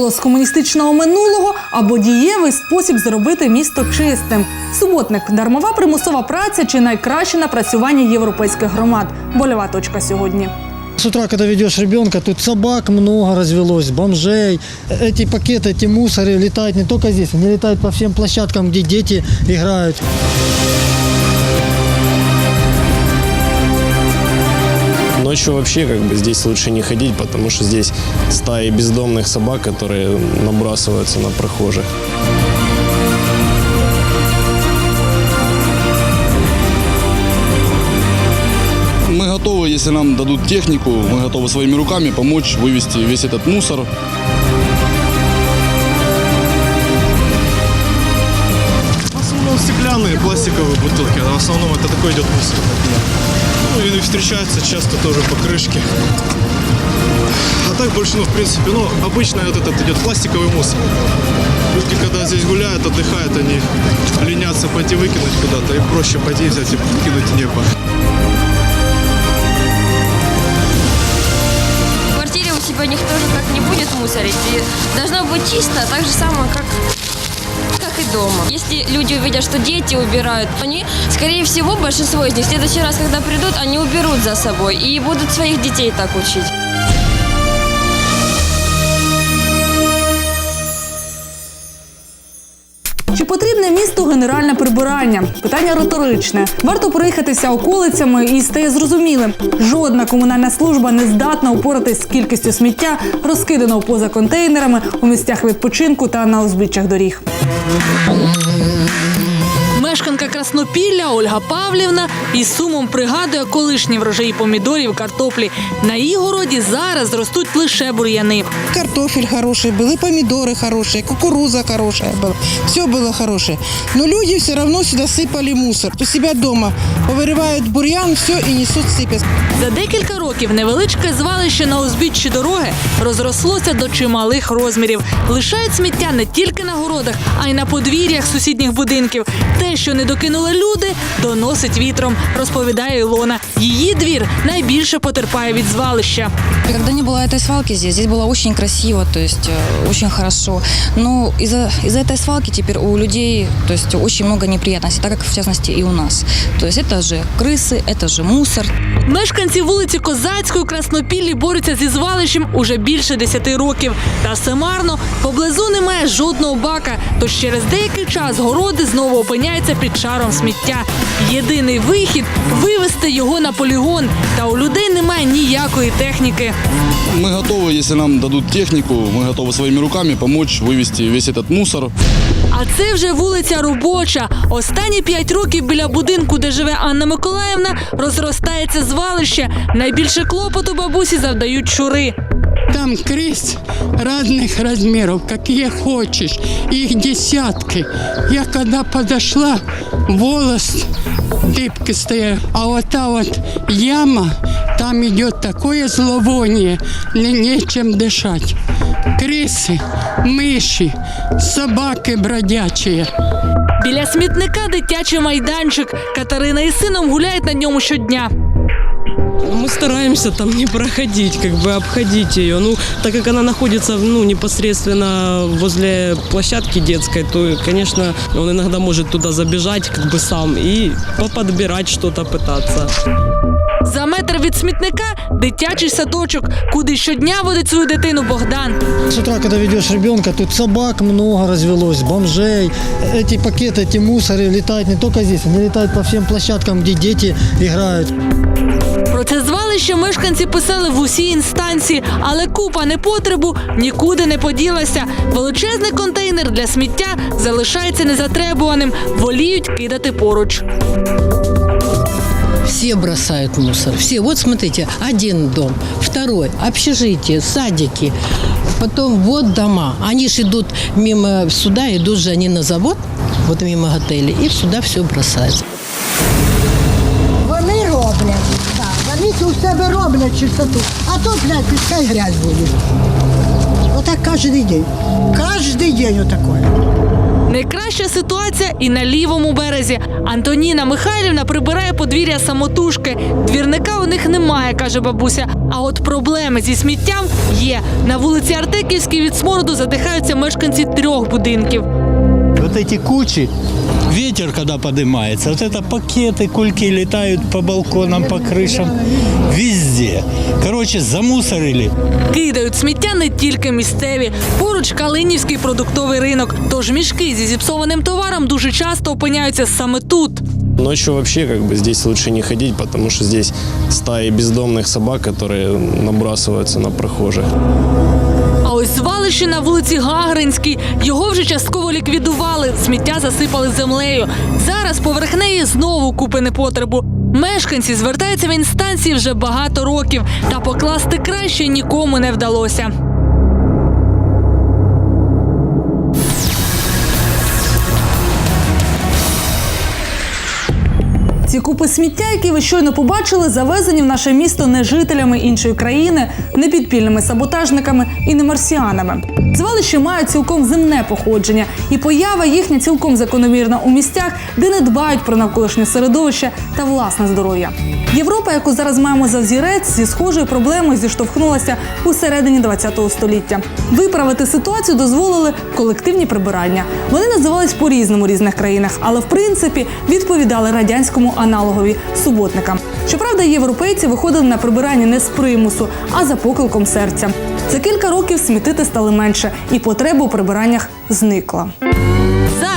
відголос комуністичного минулого або дієвий спосіб зробити місто чистим. Суботник дармова примусова праця чи найкраще напрацювання європейських громад. Больова точка сьогодні. С утра, когда ведешь ребенка, тут собак много развелось, бомжей. Эти пакеты, эти мусоры летают не только здесь, они летают по всем площадкам, где дети играют. Ночью вообще как бы здесь лучше не ходить, потому что здесь стаи бездомных собак, которые набрасываются на прохожих. Мы готовы, если нам дадут технику, мы готовы своими руками помочь вывести весь этот мусор. В основном стеклянные, пластиковые бутылки. а В основном это такой идет мусор. И встречается часто тоже покрышки. А так больше, ну, в принципе, ну, обычно вот этот идет пластиковый мусор. Люди, когда здесь гуляют, отдыхают, они ленятся пойти выкинуть куда-то. Им проще пойти взять и кинуть в небо. В квартире у себя никто же так не будет мусорить. И должно быть чисто, так же самое, как и дома. Если люди увидят, что дети убирают, они, скорее всего, большинство из них в следующий раз, когда придут, они уберут за собой и будут своих детей так учить. Чи місто генеральне прибирання? Питання риторичне. Варто проїхатися околицями і стає зрозумілим. Жодна комунальна служба не здатна упоратись з кількістю сміття, розкиданого поза контейнерами у місцях відпочинку та на узбіччях доріг. Мешканка Краснопілля Ольга Павлівна із сумом пригадує колишні врожаї помідорів, картоплі. На її городі зараз ростуть лише бур'яни. Картофель хороший был, и помидоры хорошие, кукуруза хорошая была. Все было хорошее. Но люди все равно сюда сыпали мусор. У себя дома повырывают бурьян, все и несут сыпят. За декілька років невеличке звалище на узбіччі дороги розрослося до чималих розмірів. Лишають сміття не тільки на городах, а й на подвір'ях сусідніх будинків. Те, що не докинули люди, доносить вітром, розповідає Ілона. Її двір найбільше потерпає від звалища. Когда не было этой свалки здесь, здесь было очень красиво, то есть э, очень хорошо. Но из-за из этой свалки теперь у людей, то есть очень много неприятностей, так как в частности и у нас. То есть это же крысы, это же мусор, Мешканці вулиці Козацької у Краснопіллі борються зі звалищем уже більше 10 років. Та все марно, поблизу немає жодного бака, тож через деякий час городи знову опиняються під шаром сміття. Єдиний вихід вивезти його на полігон. Та у людей немає ніякої техніки. Мы готовы, если нам дадут технику, мы готовы своими руками помочь вывести весь этот мусор. А це вже вулиця Робоча. Останні п'ять років біля будинку, де живе Анна Миколаївна, розростається звалище. Найбільше клопоту бабусі завдають щури. Там крыс разных размеров, какие хочешь. Их десятки. Я когда подошла, волос дыбки стоял. А вот та вот яма, там идет такое зловоние, не, нечем дышать. Крысы, мыши, собаки бродячие. Біля смітника дитячий майданчик. Катерина із сином гуляють на ньому щодня. Мы стараемся там не проходить, как бы обходить ее. Ну, так как она находится ну, непосредственно возле площадки детской, то, конечно, он иногда может туда забежать как бы сам и подбирать что-то пытаться. За метр від смітника дитячий садочок, куди щодня водить свою дитину Богдан. С утра, когда ведешь ребенка, тут собак много развелось, бомжей. Эти пакеты, эти мусоры летают не только здесь, они летают по всем площадкам, где дети играют. Про це звалище мешканці писали в усі інстанції, але купа непотребу нікуди не поділася. Величезний контейнер для сміття залишається незатребуваним, воліють кидати поруч. Все бросают мусор. Все. Вот смотрите, один дом, второй, общежитие, садики. Потом вот дома. Они же идут мимо сюда, идут же они на завод, вот мимо отеля, и сюда все бросается. Так, у себе роблять чистоту. А тут, блядь, пускай грязь буде. Отак кожен день. Кожен день отакое. Найкраща ситуація і на лівому березі. Антоніна Михайлівна прибирає подвір'я самотужки. Двірника у них немає, каже бабуся. А от проблеми зі сміттям є. На вулиці Артеківській від смороду задихаються мешканці трьох будинків. Вот эти кучи, ветер когда поднимается, вот это пакеты, кульки летают по балконам, по крышам, везде. Короче, замусорили. Кидають сміття не тільки місцеві. Поруч Калинівський продуктовий ринок. Тож мішки зі зіпсованим товаром дуже часто опиняються саме тут. Ночью вообще как бы здесь лучше не ходить, потому что здесь стаи бездомных собак, которые набрасываются на прохожих. Ось звалище на вулиці Гагринській. Його вже частково ліквідували. Сміття засипали землею. Зараз поверх неї знову купи непотребу. Мешканці звертаються в інстанції вже багато років, та покласти краще нікому не вдалося. Ці купи сміття, які ви щойно побачили, завезені в наше місто не жителями іншої країни, не підпільними саботажниками і не марсіанами. Звалища мають цілком земне походження, і поява їхня цілком закономірна у місцях, де не дбають про навколишнє середовище та власне здоров'я. Європа, яку зараз маємо за взірець, зі схожою проблемою зіштовхнулася у середині ХХ століття. Виправити ситуацію дозволили колективні прибирання. Вони називались по-різному у різних країнах, але в принципі відповідали радянському аналогові суботникам. Щоправда, європейці виходили на прибирання не з примусу, а за покликом серця. За кілька років смітити стали менше, і потреба у прибираннях зникла.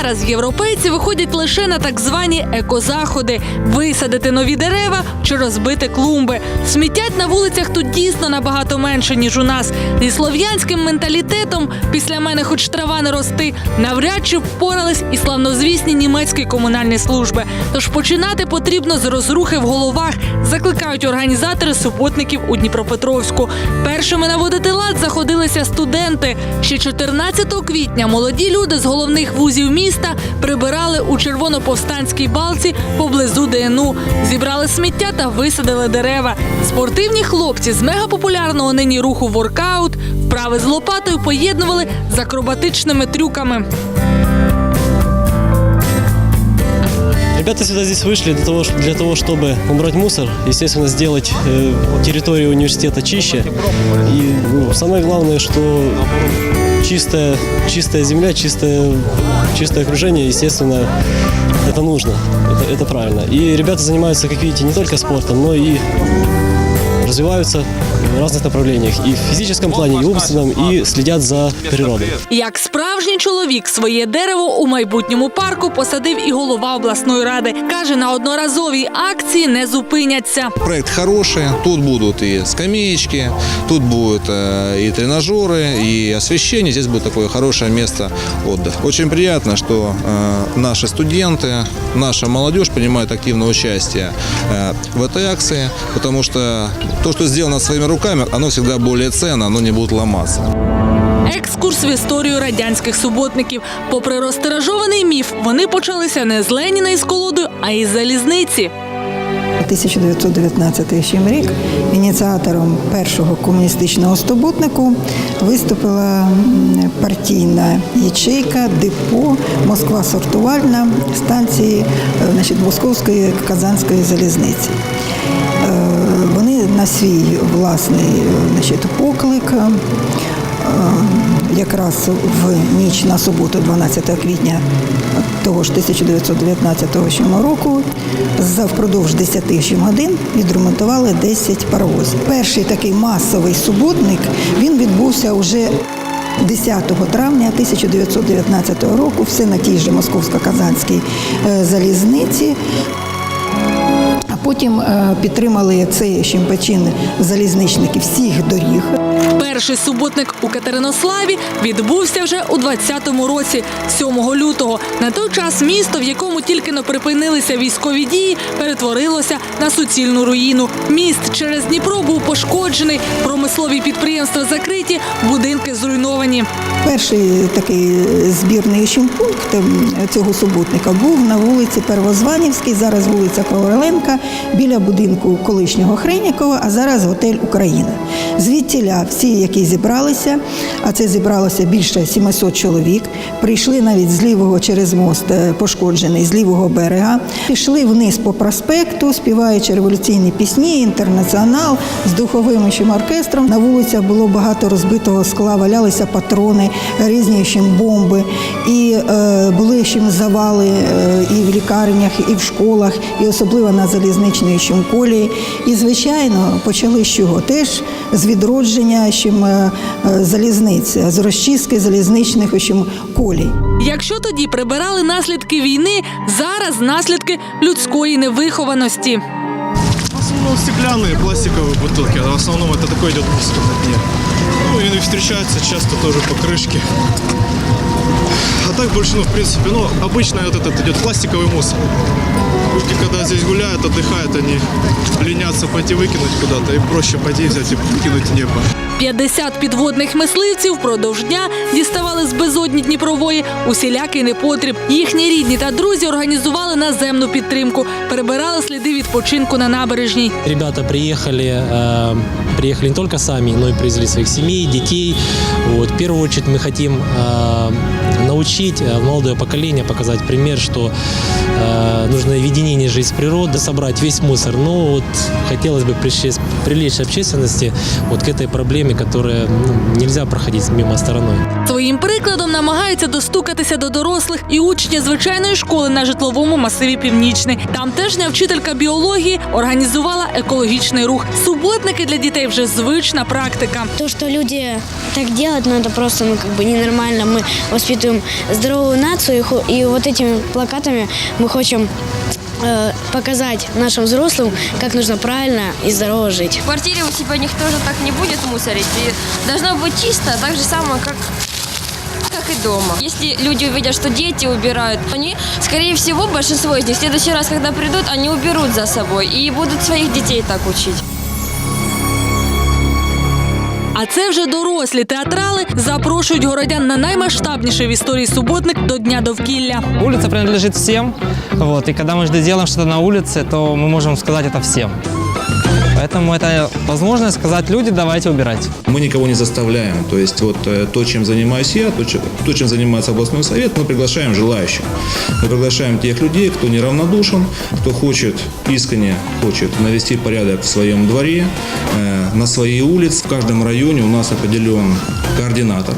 Зараз європейці виходять лише на так звані екозаходи висадити нові дерева чи розбити клумби. Смітять на вулицях тут дійсно набагато менше ніж у нас. Зі слов'янським менталітетом після мене, хоч трава не рости, навряд чи впорались і славнозвісні німецькі комунальні служби. Тож починати потрібно з розрухи в головах, закликають організатори суботників у Дніпропетровську. Першими наводити лад заходилися студенти. Ще 14 квітня молоді люди з головних вузів міста прибирали у червоноповстанській балці поблизу ДНУ, зібрали сміття та висадили дерева. Спортивні хлопці з мегапопулярного нині руху воркаут вправи з лопатою поєднували з акробатичними трюками. Ребята сюда здесь вышли для того, ш- для того чтобы убрать мусор, естественно, сделать э, территорию университета чище. И ну, самое главное, что чистая, чистая земля, чистое, чистое окружение, естественно, это нужно, это, это правильно. И ребята занимаются, как видите, не только спортом, но и развиваются в разных направлениях. И в физическом плане, и в умственном, и следят за природой. Як справжній чоловік своє дерево у майбутньому парку посадив і голова обласної ради. Каже, на одноразовій акції не зупиняться. Проект хороший, тут будут и скамеечки, тут будут э, и тренажеры, и освещение, здесь будет такое хорошее место отдыха. Очень приятно, что э, наши студенты, наша молодежь принимает активное участие э, в этой акции, потому что то, что сделано своими руками, оно всегда более ценно, оно не будет ломаться. Екскурс в історію радянських суботників. Попри розтиражований міф, вони почалися не з Леніна із колодою, а із залізниці. 1919 ще рік ініціатором першого комуністичного стобутнику виступила партійна ячейка, депо, Москва сортувальна станції е, значить, Московської Казанської залізниці. Е, на свій власний е, значить, поклик е, якраз в ніч на суботу, 12 квітня того ж 1919 року, за впродовж 10 годин відремонтували 10 паровозів. Перший такий масовий суботник він відбувся уже 10 травня 1919 року, все на тій же московсько-казанській е, залізниці. Потім е, підтримали цей щемпачин залізничники всіх доріг. Перший суботник у Катеринославі відбувся вже у 20-му році, 7 лютого. На той час місто, в якому тільки но припинилися військові дії, перетворилося на суцільну руїну. Міст через Дніпро був пошкоджений, промислові підприємства закриті, будинки зруйновані. Перший такий збірний пункт цього суботника був на вулиці Первозванівській, зараз вулиця Коваленка. Біля будинку колишнього Хренікова, а зараз готель Україна. Звідтіля всі, які зібралися, а це зібралося більше 700 чоловік, прийшли навіть з лівого через мост е, пошкоджений, з лівого берега, пішли вниз по проспекту, співаючи революційні пісні, інтернаціонал з духовим оркестром. На вулицях було багато розбитого скла, валялися патрони, різні ще бомби, і е, були ще завали е, і в лікарнях, і в школах, і особливо на залізничній ще колії. І, звичайно, почали з чого? Теж з відродження ще е, е, залізниць, з розчистки залізничних ще колій. Якщо тоді прибирали наслідки війни, зараз наслідки людської невихованості. В основном стеклянные, пластиковые бутылки, а в основном это такой идет мусор на дне. Ну и встречаются часто тоже покрышки. А так больше, ну, в принципе, ну, обычно вот этот идет пластиковый мусор. Люди, когда здесь гуляют, отдыхают, они ленятся пойти выкинуть куда-то, и проще пойти взять и кинуть в небо. 50 підводних мисливців впродовж дня діставали з безодні Дніпрової усілякий непотріб. Їхні рідні та друзі організували наземну підтримку, перебирали сліди відпочинку на набережній. Ребята приехали, э, приехали не только сами, но и привезли своих семей, детей. Вот. В первую очередь мы хотим э, научить э, молодое поколение, показать пример, что э, нужно видение жизнь природы, собрать весь мусор. Но вот хотелось бы причесть- привлечь общественности вот к этой проблеме, которая ну, нельзя проходить мимо стороной. Своїм прикладом намагаються достукатися до дорослих і учні звичайної школи на житловому масиві Північний. Тамтежня вчителька біології організувала екологічний рух. Суботники для дітей вже звична практика. То, что люди так делают, ну это просто ну, как бы ненормально. Мы воспитываем здоровую нацию, и хо- и вот этими плакатами мы хотим э, показать нашим взрослым, как нужно правильно и здорово жить. В квартире у себя никто же так не будет мусорить. И должно быть чисто, так же самое, как как и дома. Если люди увидят, что дети убирают, они, скорее всего, большинство из них в следующий раз, когда придут, они уберут за собой и будут своих детей так учить. А це вже дорослі театрали запрошують городян на наймасштабніший в історії суботник до Дня довкілля. Улица принадлежит всем, вот, и когда мы же делаем что-то на улице, то мы можем сказать это всем. Поэтому это возможность сказать люди, давайте убирать. Мы никого не заставляем. То есть вот э, то, чем занимаюсь я, то, чем, то, чем занимается областной совет, мы приглашаем желающих. Мы приглашаем тех людей, кто неравнодушен, кто хочет, искренне хочет навести порядок в своем дворе, э, на своей улице. В каждом районе у нас определен координатор.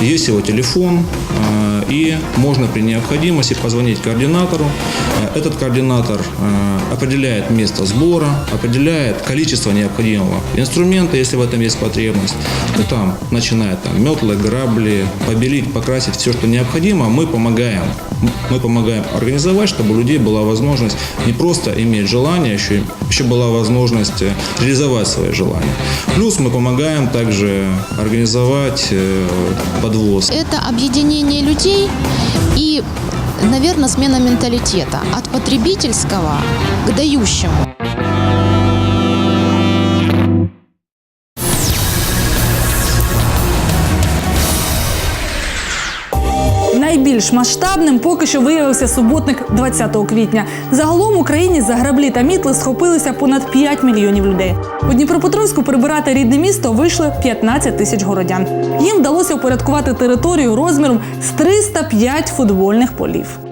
Есть его телефон, э, и можно при необходимости позвонить координатору. Э, Этот координатор э, определяет место сбора, определяет количество необходимого инструмента, если в этом есть потребность. Ну, там, начиная там, метлы, грабли, побелить, покрасить, все, что необходимо, мы помогаем. Мы помогаем организовать, чтобы у людей была возможность не просто иметь желание, еще, еще была возможность реализовать свои желания. Плюс мы помогаем также организовать подвоз. Это объединение людей и, наверное, смена менталитета от потребительского к дающему. Найбільш масштабним поки що виявився суботник 20 квітня. Загалом в Україні за граблі та мітли схопилися понад 5 мільйонів людей. У Дніпропетровську прибирати рідне місто вийшли 15 тисяч городян. Їм вдалося упорядкувати територію розміром з 305 футбольних полів.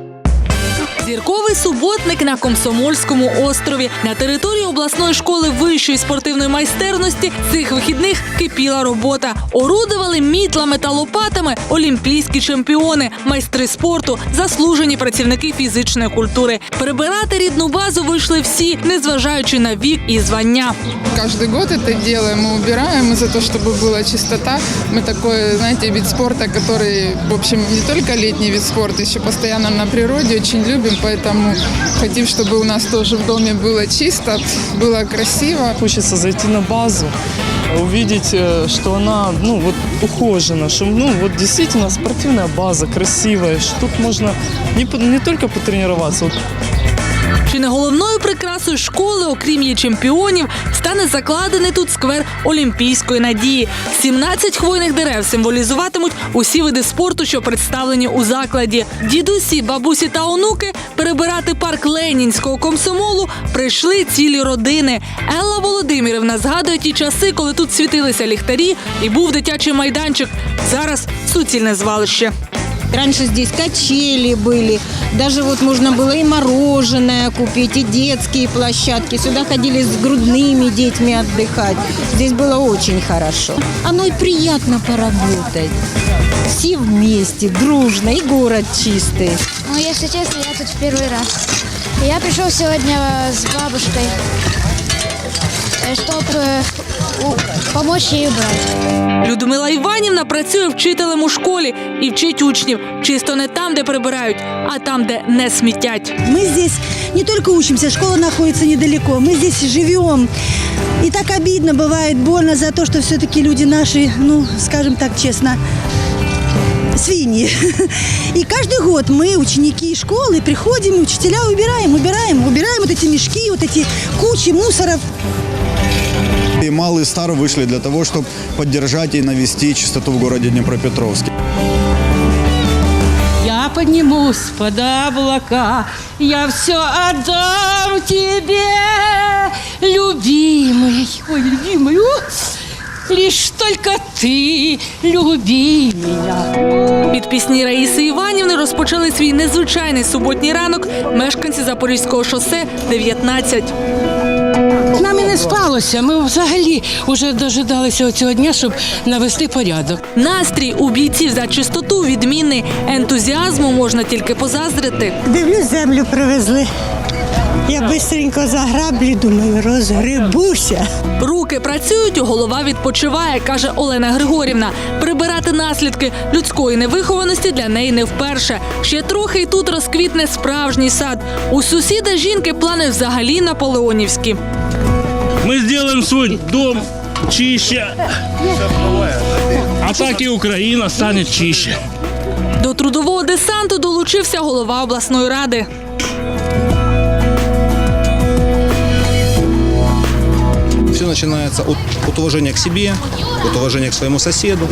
Зірковий суботник на Комсомольському острові на території обласної школи вищої спортивної майстерності цих вихідних кипіла робота. Орудували мітлами та лопатами олімпійські чемпіони, майстри спорту, заслужені працівники фізичної культури. Прибирати рідну базу вийшли всі, незважаючи на вік і звання. Каждый год это делаем, мы убираем за то, чтобы была чистота. Мы такой, знаете, вид спорта, который, в общем, не только летний вид спорта, еще постоянно на природе, очень любим, поэтому хотим, чтобы у нас тоже в доме было чисто, было красиво. Хочется зайти на базу, увидеть, э, что она, ну, вот ухожена, что, ну, вот действительно спортивная база, красивая, что тут можно не, по- не только потренироваться, вот чи не головною прикрасою школи, окрім її чемпіонів, стане закладений тут сквер Олімпійської надії. 17 хвойних дерев символізуватимуть усі види спорту, що представлені у закладі. Дідусі, бабусі та онуки перебирати парк Ленінського комсомолу прийшли цілі родини. Елла Володимирівна згадує ті часи, коли тут світилися ліхтарі і був дитячий майданчик. Зараз суцільне звалище. Раньше здесь качели были, даже вот можно было и мороженое купить, и детские площадки. Сюда ходили с грудными детьми отдыхать. Здесь было очень хорошо. Оно и приятно поработать. Все вместе, дружно, и город чистый. Ну, если честно, я тут в первый раз. Я пришел сегодня с бабушкой, чтобы помочь ей убрать. Людмила Іванівна працює вчителем у школі і вчить учнів чисто не там, де прибирають, а там, де не смітять. Мы здесь не только учимся, школа находится недалеко, мы здесь живем. И так обидно бывает, больно за то, что все-таки люди наши, ну, скажем так честно, свиньи. И каждый год мы, ученики школы, приходим, учителя убираем, убираем, убираем вот эти мешки, вот эти кучи мусоров. И малый и старый вышли для того, чтобы поддержать и навести чистоту в городе Днепропетровске. Я поднимусь под облака, я все отдам тебе, любимый. Ой, любимый, о, лишь только ты люби меня. Під пісні Раїси Іванівни розпочали свій незвичайний суботній ранок мешканці Запорізького шосе 19. Не сталося. Ми взагалі вже дожидалися цього дня, щоб навести порядок. Настрій у бійців за чистоту відмінний. Ентузіазму можна тільки позаздрити. Дивлюсь, землю привезли. Я быстренько заграблю, думаю, розгребуся. Руки працюють, голова відпочиває, каже Олена Григорівна. Прибирати наслідки людської невихованості для неї не вперше. Ще трохи і тут розквітне справжній сад. У сусіда жінки плани взагалі наполеонівські. Мы сделаем свой дом чище. А так и Украина станет чище. До трудового десанту долучився голова обласної ради. Все начинается от, от уважения к себе, от уважения к своему соседу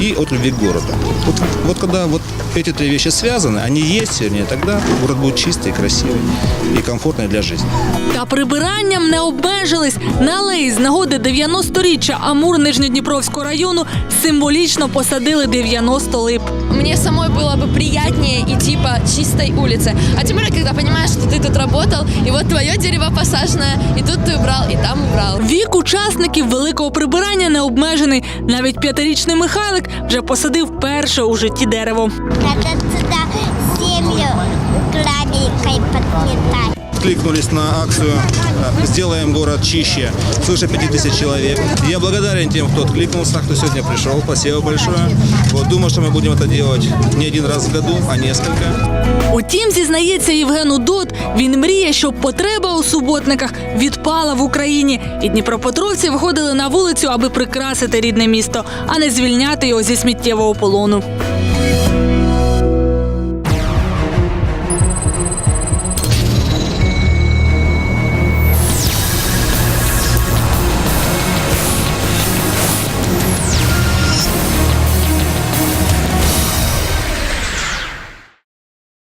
и от любви к городу. Вот, вот когда вот эти три вещи связаны, они есть, вернее, тогда город будет чистый, красивый и комфортный для жизни. Та прибиранням не обмежились. На алеї з нагоди 90-річчя Амур Нижньодніпровського району символічно посадили 90 лип. Мне самой было бы приятнее идти по чистой улице. А тем более, когда понимаешь, что ты тут работал, и вот твое дерево посаженное, и тут ты убрал, и там убрал. Вік учасників великого прибирання не обмежений. навіть п'ятирічний Михайлик вже посадив перше у житті дерево. Надо сюда землю гравикой подметать Откликнулись на акцию э, «Сделаем город чище» свыше 5000 человек. Я благодарен тем, кто откликнулся, кто сегодня пришел. Спасибо большое. Вот, думаю, что мы будем это делать не один раз в году, а несколько. Утім, зізнається Євген Удот, він мріє, щоб потреба у суботниках відпала в Україні, і дніпропетровці виходили на вулицю, аби прикрасити рідне місто, а не звільняти його зі сміттєвого полону.